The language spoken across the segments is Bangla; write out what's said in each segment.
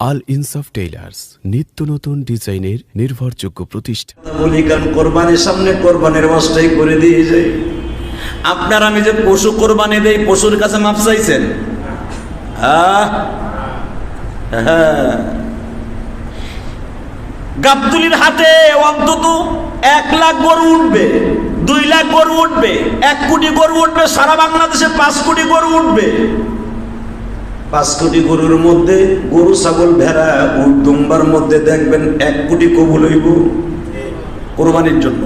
আল ইনসাফ টেইলার্স নিত্য নতুন ডিজাইনের নির্ভরযোগ্য প্রতিষ্ঠান বলি সামনে কোরবানির মাসটাই করে দিয়ে আপনার আমি যে পশু কোরবানি দেই, পশুর কাছে মাপ চাইছেন? হ্যাঁ। গাবতুলির হাতে অন্তত এক লাখ গরু উঠবে, দুই লাখ গরু উঠবে, এক কোটি গরু উঠবে, সারা বাংলাদেশে পাঁচ কোটি গরু উঠবে পাঁচ কোটি গরুর মধ্যে গরু, ছাগল, ভেড়া, উট, দুম্বার মধ্যে দেখবেন এক কোটি কবুল হইব কোরবানির জন্য।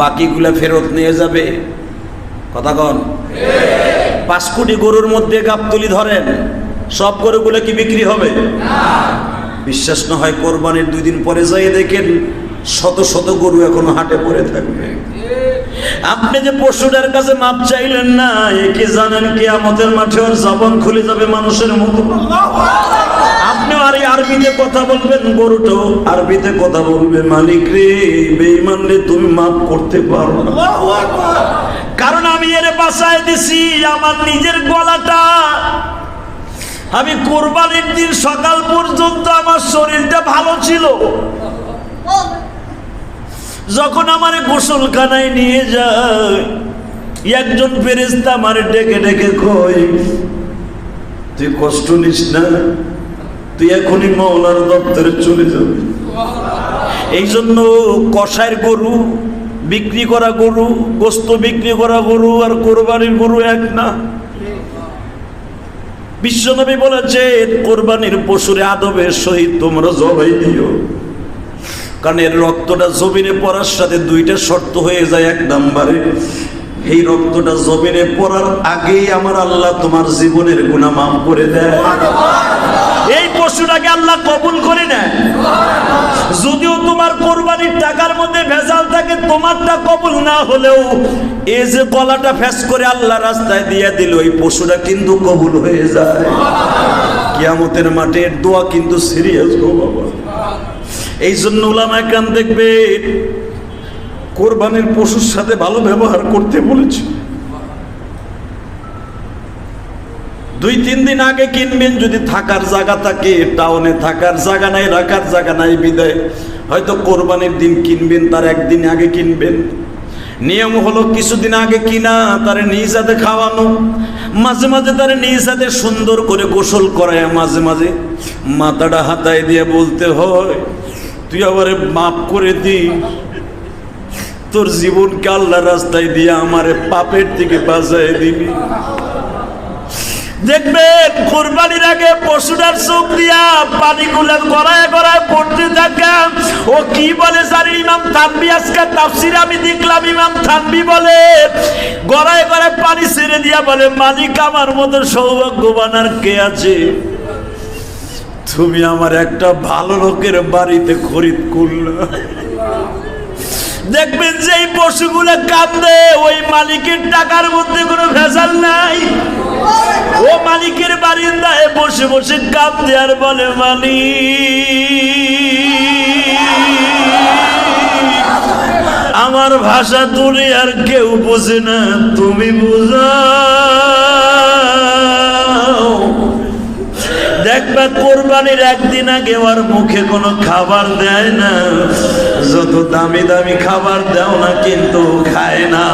বাকিগুলা ফেরত নিয়ে যাবে। কথা কন? পাঁচ কোটি গরুর মধ্যে গাবতলি ধরেন, সব গরুগুলো কি বিক্রি হবে? বিশ্বাস না হয় কোরবানির দুই দিন পরে যাই দেখেন শত শত গরু এখনও হাটে পড়ে থাকবে। আপনি যে পশুটার কাছে মাপ চাইলেন না একে জানেন কি আমাদের মাঠে ওর জবন খুলে যাবে মানুষের মতো আপনি আর আরবিতে কথা বলবেন গরুটাও আরবিতে কথা বলবে, মালিক রে, বেঈমান রে, তুমি মাপ করতে পারো না। কারণ আমি এর বাসায় দিছি, আমার নিজের গলাটা। আমি কোরবানির দিন সকাল পর্যন্ত আমার শরীরটা ভালো ছিল। যখন আমার গোসলখানায় নিয়ে যায়, একজন ফেরেস্তা আমার ডেকে ডেকে কই তুই কষ্ট নিস না? তুই এখনই মৌলার দপ্তরে চলে যাবি। এই জন্য কষায়ের গরু, বিক্রি করা গরু, গোস্ত বিক্রি করা গরু আর কোরবানির গরু এক না। বিশ্বনবী বলেছে, কোরবানির পশুরে আদবের সহিত তোমরা জবাই দিও। কারণ এর রক্তটা জমিনে পড়ার সাথে দুইটা শর্ত হয়ে যায়। এক নাম্বারে, এই রক্তটা জমিনে পড়ার আগেই আমার আল্লাহ তোমার জীবনের গুণা মাফ করে দেয়। এই পশুটাকে আল্লাহ কবুল করে নেয়। যদিও তোমার কোরবানির টাকার মধ্যে ভেজাল থাকে, তোমারটা কবুল না হলেও এই যে গলাটা ফ্যাস করে আল্লাহ রাস্তায় দিয়ে দিল, এই পশুটা কিন্তু কবুল হয়ে যায়। কিয়ামতের মাঠে দোয়া কিন্তু সিরিয়াস গো বাবা। এই জন্য ওলামা একরাম দেখবে, কোরবানির পশুর সাথে ভালো ব্যবহার করতে বলেছে। দুই, তিন দিন আগে কিনবেন, যদি থাকার জায়গা থাকে, টাউনে থাকার জায়গা নাই, রাখার জায়গা নাই, বিদায়। হয়তো কোরবানির দিন কিনবেন, তার একদিন আগে কিনবেন। নিয়ম হলো কিছুদিন আগে কিনা, তার নিজ হাতে খাওয়ানো। মাঝে মাঝে তার নিজ হাতে সুন্দর করে গোসল করায়, মাঝে মাঝে মাথাটা হাতায় দিয়ে বলতে হয় তুই আবার মাফ করে দি। তোর জীবনকে আল্লাহ রাস্তায় দিয়ে আমার পাপের দিকে বাঁচাই দিবি। দেখবেন, কোরবানির আগে পশুটার চোখ দিয়া পানি গুলা গড়ায় গড়ায় পড়তে থাকে। ও কি বলে জানি ইমাম থানবি আজকে তাফসির আমি দেখলাম, ইমাম থানবি বলে, গড়ায় গড়ায় পানি ছেড়ে দিয়া বলে, মালিক আমার মতো সৌভাগ্যবান আর কে আছে? তুমি আমার একটা ভালো লোকের বাড়িতে খরিদ করলা। দেখবেন যে পশুগুলো কান্দে ওই মালিকের টাকার মধ্যে কোনো ভেজাল নাই। ও মালিকের বারিন্দায় বসে বসে কাঁদতে আর বলে, মালিক, আমার ভাষা তুলে আর কেউ বোঝে না, তুমি বুঝাও দেখবা কোরবানির একদিন আগে ওর মুখে কোনো খাবার দেয় না। যত দামি দামি খাবার দাও না, কিন্তু খায় না।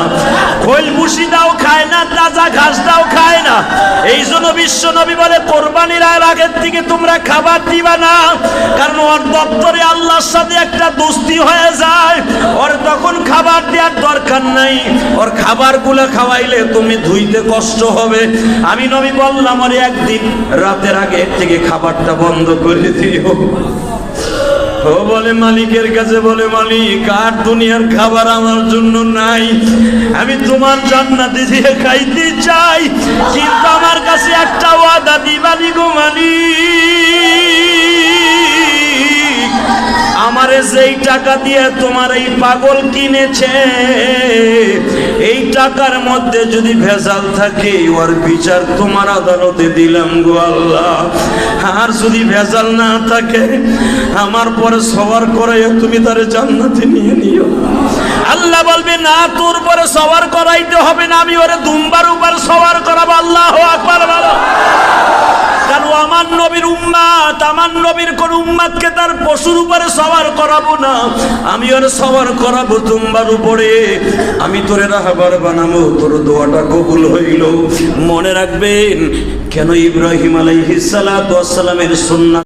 খোল ভুসি দাও খায় না, তাজা ঘাস দাও খায় না। এই জন্য বিশ্ব নবী বলে কোরবানির আর আগের থেকে তোমরা খাবার দিবা না, কারণ ওর দপ্তরে আল্লাহর সাথে একটা দোস্তি হয়ে যায়। ওর তখন খাবার দেওয়ার দরকার নাই। ওর খাবারগুলো খাওয়াইলে তুমি ধুইতে কষ্ট হবে। আমি নবী বললাম, ওর একদিন রাতের আগে থেকে খাবারটা বন্ধ করে দিও। ও বলে, মালিকের কাছে বলে, মালিক, আর দুনিয়ার খাবার আমার জন্য নাই। আমি তোমার জান্নাতে দিয়ে খাইতে চাই। একটা ওয়াদা দিবানি গো মালিক? আমারে যেই টাকা দিয়ে তোমার এই পাগল কিনেছে, এই টাকার মধ্যে যদি ভেজাল থাকে, ওর বিচার তোমার আদালতে দিলাম গো আল্লাহ। আর যদি ভেজাল না থাকে, আমার পরে সবার করে তুমি তারে জান্নাতে নিয়ে নিও। আল্লাহ বলবে, না, তোর পরে সবার করাইতে হবে না, আমি ওরে দুম্বার উপর সবার করাবো আল্লাহ আকবার বলো কারণ আমার নবীর উম্মাত, আমার নবীর কোন উম্মাতকে তার পশুর উপরে সবার করাবো না। আমি ওর সবার করাবো তোমার উপরে। আমি তোরে রাহাবার বানাবো, তোর দোয়াটা কবুল হইল। মনে রাখবেন, কেন ইব্রাহিম আলাইহিস সালামের সুন্নাত